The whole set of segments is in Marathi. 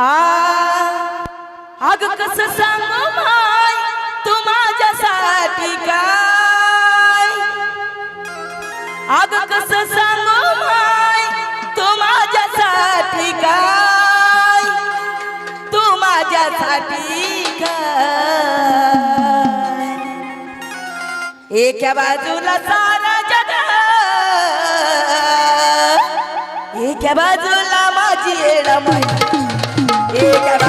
आ अग कस सांगू माय तू माझ्यासाठी काय? अग कस सांगू माय तू माझ्यासाठी काय? तू माझ्यासाठी काय? एका बाजूला सारा जग एका बाजूला माझी येडमाई माहिती बाजूला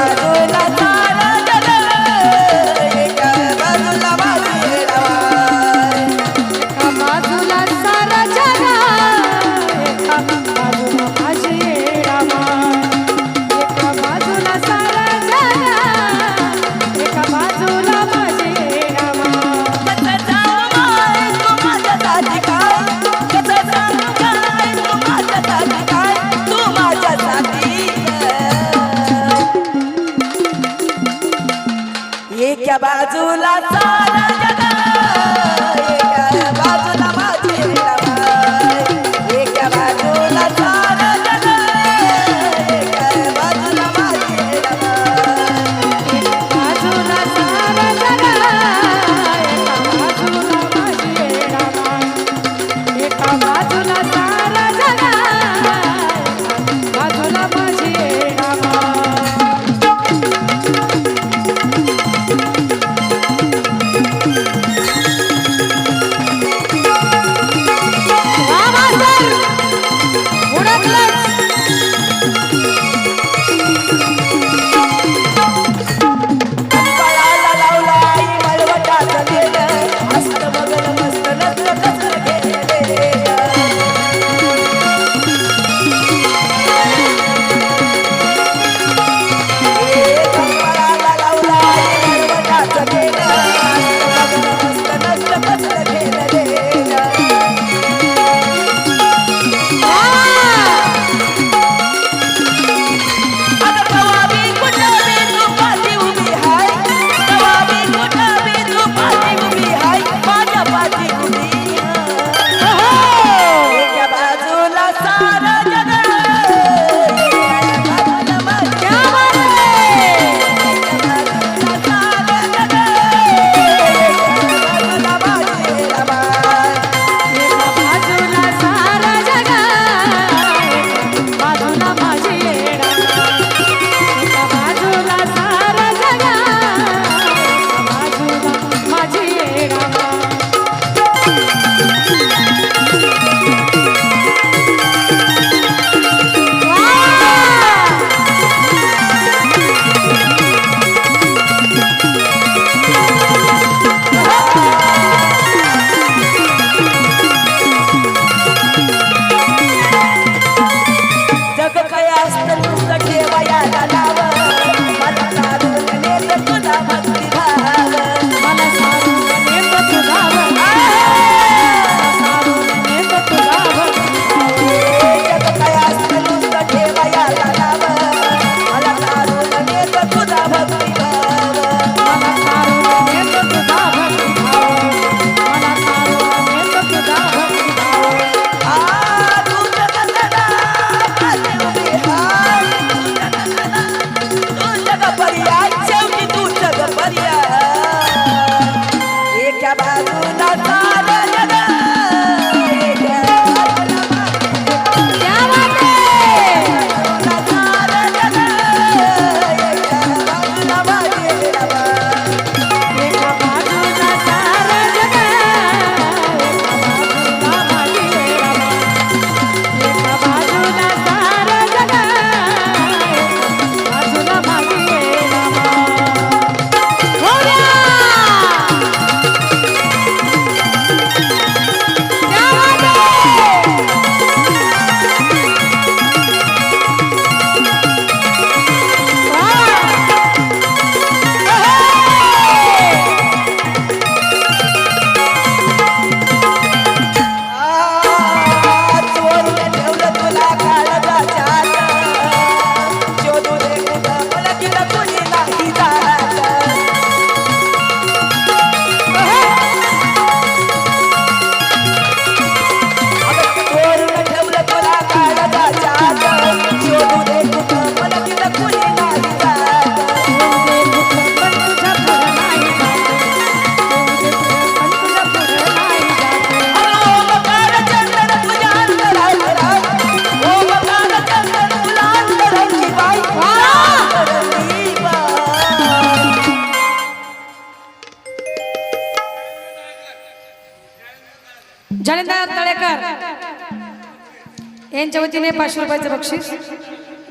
यांच्या वतीने पाचशे रुपयाचं बक्षीस.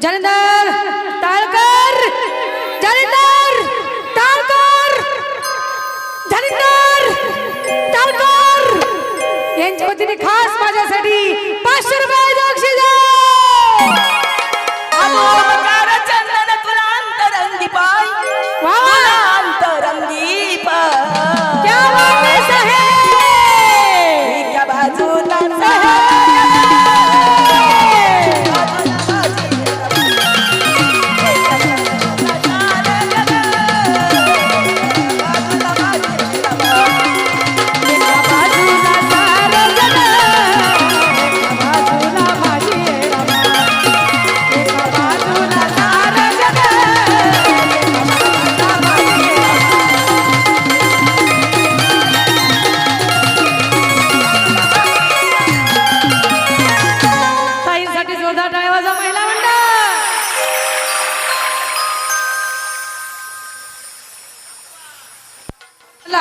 जालिंदर ताळकर! जालिंदर ताळकर! जालिंदर ताळकर! यांच्या वतीने खा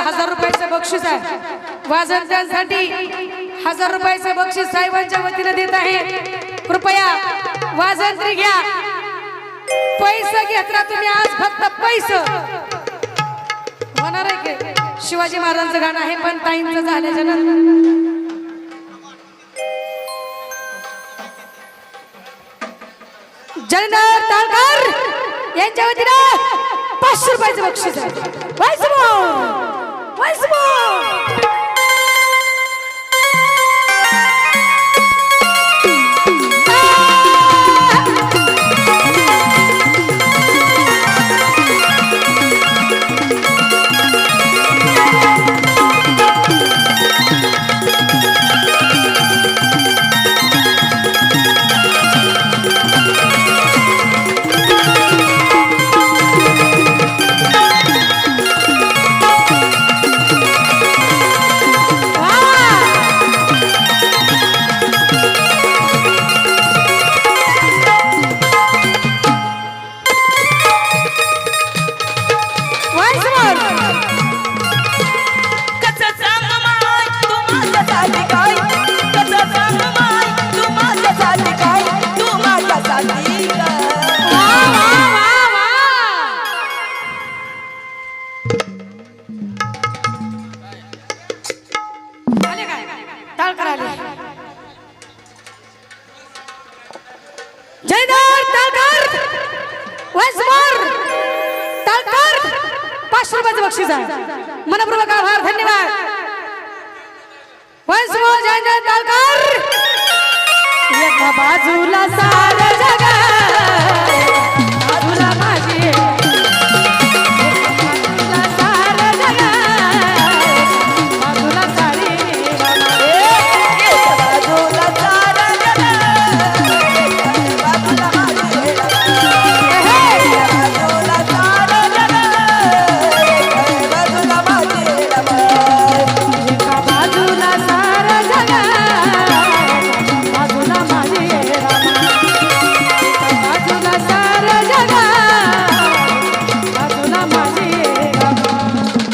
हजार रुपयाचं बक्षीस आहे. वाजंत्यांसाठी हजार रुपयाचं बक्षीस साहेबांच्या वतीने देत आहे. कृपया वाजंत्री घ्या. पैसे घेतला तुम्ही आज फक्त पैसे. होणार आहे की? शिवाजी महाराजांचं गाणं आहे पण ताईंचं झाल्याच्यानंतर. जलंधर ताळकर यांच्या वतीनं पाचशे रुपयाचं बक्षीस आहे. 为什么？Once more! पाचशे रुपयाचं बक्षीस. आहे मनपूर्वक आभार धन्यवाद. एका बाजूला सा